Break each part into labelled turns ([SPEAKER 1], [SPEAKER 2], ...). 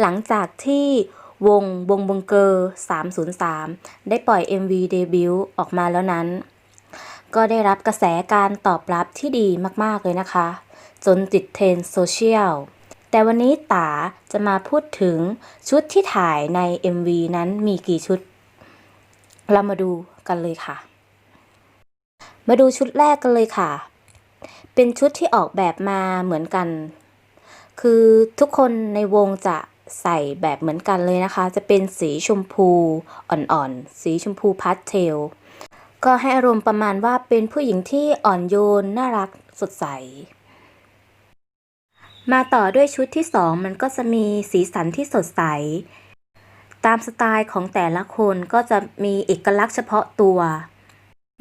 [SPEAKER 1] หลังจากที่วงวงบงเกอร์ 303 ได้ปล่อย MV เดบิวต์ออกมาแล้วนั้น ก็ได้รับกระแสการตอบรับที่ดีมาก ๆ เลยนะคะ จนติดเทรนด์โซเชียล แต่วันนี้ตาจะมาพูดถึงชุดที่ถ่ายใน MV นั้นมีกี่ชุด เรามาดูกันเลยค่ะ มาดูชุดแรกกันเลยค่ะ เป็นชุดที่ออกแบบมาเหมือนกัน คือทุกคนในวงจะ ใส่แบบเหมือนกันเลยนะคะ จะเป็นสีชมพูอ่อนๆ สีชมพูพาสเทล ก็ให้อารมณ์ประมาณว่าเป็นผู้หญิงที่อ่อนโยน น่ารักสดใส มาต่อด้วยชุดที่สองมันก็จะมีสีสันที่สดใส ตามสไตล์ของแต่ละคนก็จะมีเอกลักษณ์เฉพาะตัว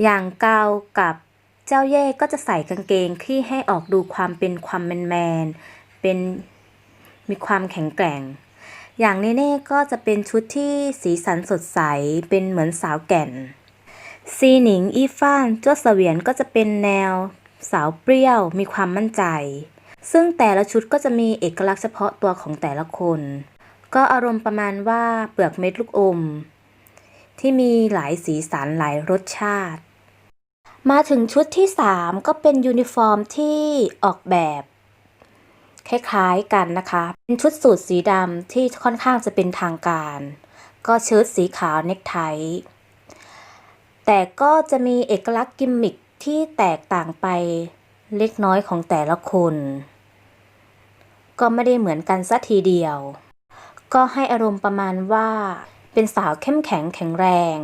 [SPEAKER 1] อย่างเกากับเจ้าเย่ก็จะใส่กางเกงที่ให้ออกดูความเป็นความแมนแมนเป็น มีความแข็งแกร่ง อย่างเน่ๆก็จะเป็นชุดที่สีสันสดใส เป็นเหมือนสาวแก่น ซีหนิงอีฟ้านจ้าเสวียนก็จะเป็นแนว สาวเปรี้ยว มีความมั่นใจ ซึ่งแต่ละชุดก็จะมีเอกลักษณ์เฉพาะตัวของแต่ละคน ก็อารมณ์ประมาณว่าเปลือกเม็ดลูกอม ที่มีหลายสีสันหลายรสชาติมาถึงชุดที่ 3 ก็เป็นยูนิฟอร์มที่ออกแบบ คล้ายๆกันนะคะ เป็นชุดสูทสีดำที่ค่อนข้างจะเป็นทางการ ก็เชิ้ตสีขาวเนคไท แต่ก็จะมีเอกลักษณ์กิมมิคที่แตกต่างไปเล็กน้อยของแต่ละคน ก็ไม่ได้เหมือนกันสัทีเดียว ก็ให้อารมณ์ประมาณว่า เป็นสาวเข้มแข็งแข็งแรง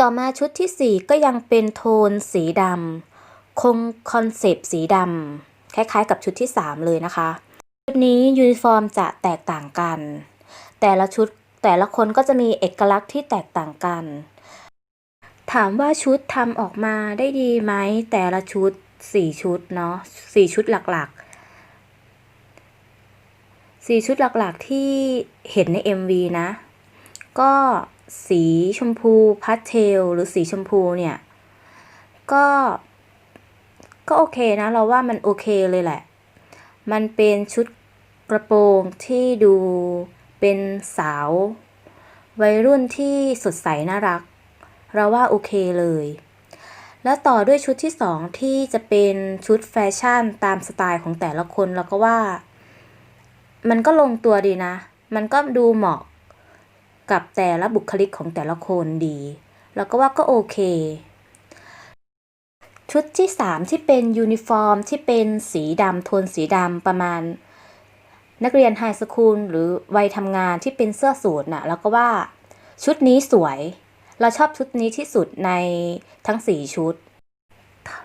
[SPEAKER 1] ต่อมาชุดที่ 4 ก็ยังเป็นโทนสีดำคงคอนเซปต์สีดำ คล้ายๆ กับชุดที่ 3 เลยนะคะ ชุดนี้ยูนิฟอร์มจะแตกต่างกัน แต่ละชุดแต่ละคนก็จะมีเอกลักษณ์ที่แตกต่างกัน ถามว่าชุดทำออกมาได้ดีไหมแต่ละชุด 4 ชุดเนาะ4ชุดหลักๆ 4 ชุดหลักๆที่เห็นใน MV นะ ก็สีชมพูพาสเทลหรือสีชมพูเนี่ย ก็ ก็โอเคนะ เราว่ามันโอเคเลยแหละ มันเป็นชุดกระโปรงที่ดูเป็นสาว วัยรุ่นที่สดใสน่ารัก เราว่าโอเคเลย แล้วต่อด้วยชุดที่สองที่จะเป็นชุดแฟชั่นตามสไตล์ของแต่ละคนเราก็ว่า มันก็ลงตัวดีนะ มันก็ดูเหมาะกับแต่ละบุคลิกของแต่ละคนดี แล้วก็ว่าก็โอเค ชุดที่ 3 ที่เป็นยูนิฟอร์ม ที่เป็นสีดำโทนสีดำประมาณ นักเรียนไฮสคูลหรือวัยทำงานที่เป็นเสื้อสูทน่ะแล้วก็ว่าชุดนี้สวย เราชอบชุดนี้ที่สุดในทั้ง 4 ชุด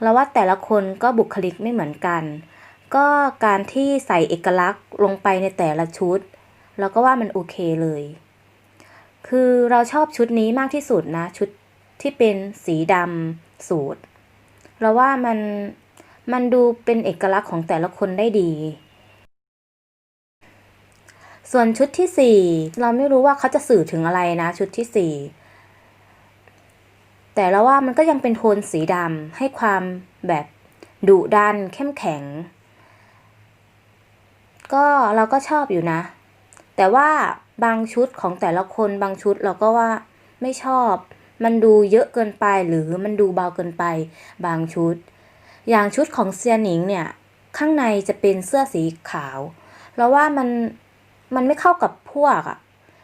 [SPEAKER 1] เราว่าแต่ละคนก็บุคลิกไม่เหมือนกัน ก็การที่ใส่เอกลักษณ์ลงไปในแต่ละชุด เราก็ว่ามันโอเคเลย คือเราชอบชุดนี้มากที่สุดนะชุดที่เป็นสีดำสูท เราว่ามันมันดูเป็นเอกลักษณ์ของแต่ละคนได้ดี ส่วนชุดที่สี่เราไม่รู้ว่าเขาจะสื่อถึงอะไรนะ ชุดที่สี่แต่เราว่ามันก็ยังเป็นโทนสีดำให้ความแบบดุดันเข้มแข็ง ก็เราก็ชอบอยู่นะ แต่ว่าบางชุดของแต่ละคนบางชุดเราก็ว่าไม่ชอบ มันดูเยอะเกินไปหรือมันดูเบาเกินไปบางชุด อย่างชุดของเซียหนิงเนี่ย ข้างในจะเป็นเสื้อสีขาวเราว่ามันมันไม่เข้ากับพวกอะ่ะ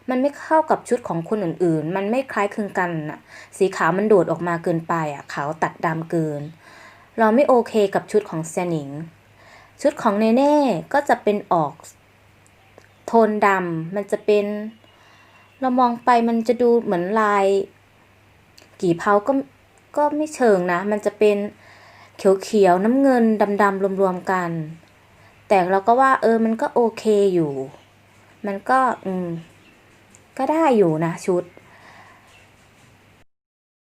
[SPEAKER 1] มันไม่เข้ากับชุดของคนอื่นๆ มันไม่คล้ายคลึงกันอะ สีขาวมันโดดออกมาเกินไปอะ ขาวตัดดำเกิน เราไม่โอเคกับชุดของเซียหนิง ชุดของเนเน่ก็จะเป็นออก โทนดำ มันจะเป็น เรามองไปมันจะดูเหมือนลาย กี่เพาก็ก็ไม่เชิงนะ มันจะเป็นเขียวๆน้ำเงินดำๆรวมๆกัน แต่เราก็ว่า เออมันก็โอเคอยู่ มันก็อืมก็ได้อยู่นะชุด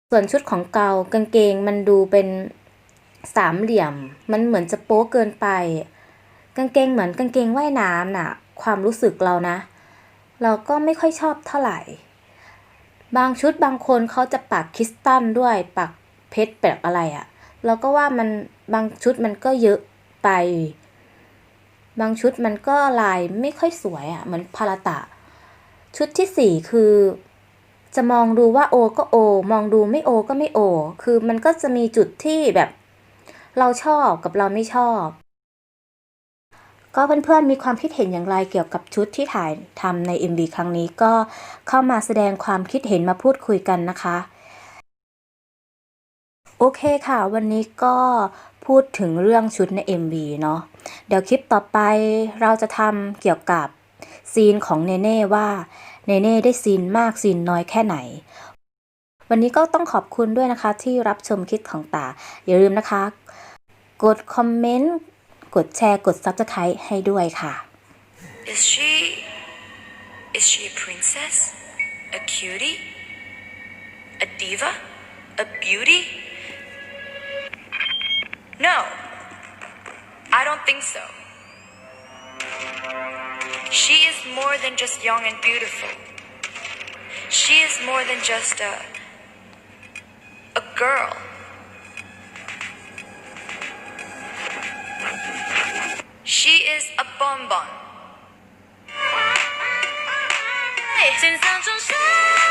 [SPEAKER 1] ส่วนชุดของเกากางเกงมันดูเป็นสามเหลี่ยม มันเหมือนจะโป๊เกินไป กางเกงเหมือนกางเกงว่ายน้ำน่ะ ความรู้สึกเรานะ เราก็ไม่ค่อยชอบเท่าไหร่ บางชุดบางคนเขาจะปักคริสตัลด้วยปักเพชรแบบอะไรอะ่ะเราก็ว่ามันบางชุดมันก็เยอะไป บางชุดมันก็ลายไม่ค่อยสวยอะ่ะเหมือนพาราตะ ชุดที่สี่คือ จะมองดูว่าโอก็โอ มองดูไม่โอก็ไม่โอ คือมันก็จะมีจุดที่แบบ เราชอบกับเราไม่ชอบ ก็เพื่อนๆมีความคิดเห็นอย่างไรเกี่ยวกับชุดที่ถ่ายทำใน MV ครั้งนี้ก็เข้ามาแสดงความคิดเห็นมาพูดคุยกันนะคะ โอเคค่ะ วันนี้ก็พูดถึงเรื่องชุดใน MV เนาะเดี๋ยวคลิปต่อไปเราจะทำเกี่ยวกับซีนของเนเน่ว่าเนเน่ได้ซีนมากซีนน้อยแค่ไหน วันนี้ก็ต้องขอบคุณด้วยนะคะที่รับชมคลิปของตา อย่าลืมนะคะ กดคอมเมนต์ กดแชร์ กด Subscribe ให้ด้วยค่ะ
[SPEAKER 2] Is she. Is she a princess? A cutie? A diva? A beauty? No. I don't think so. She is more than just young and beautiful. She is more than just a. a girl. She is a bonbon.
[SPEAKER 3] 千桑中山。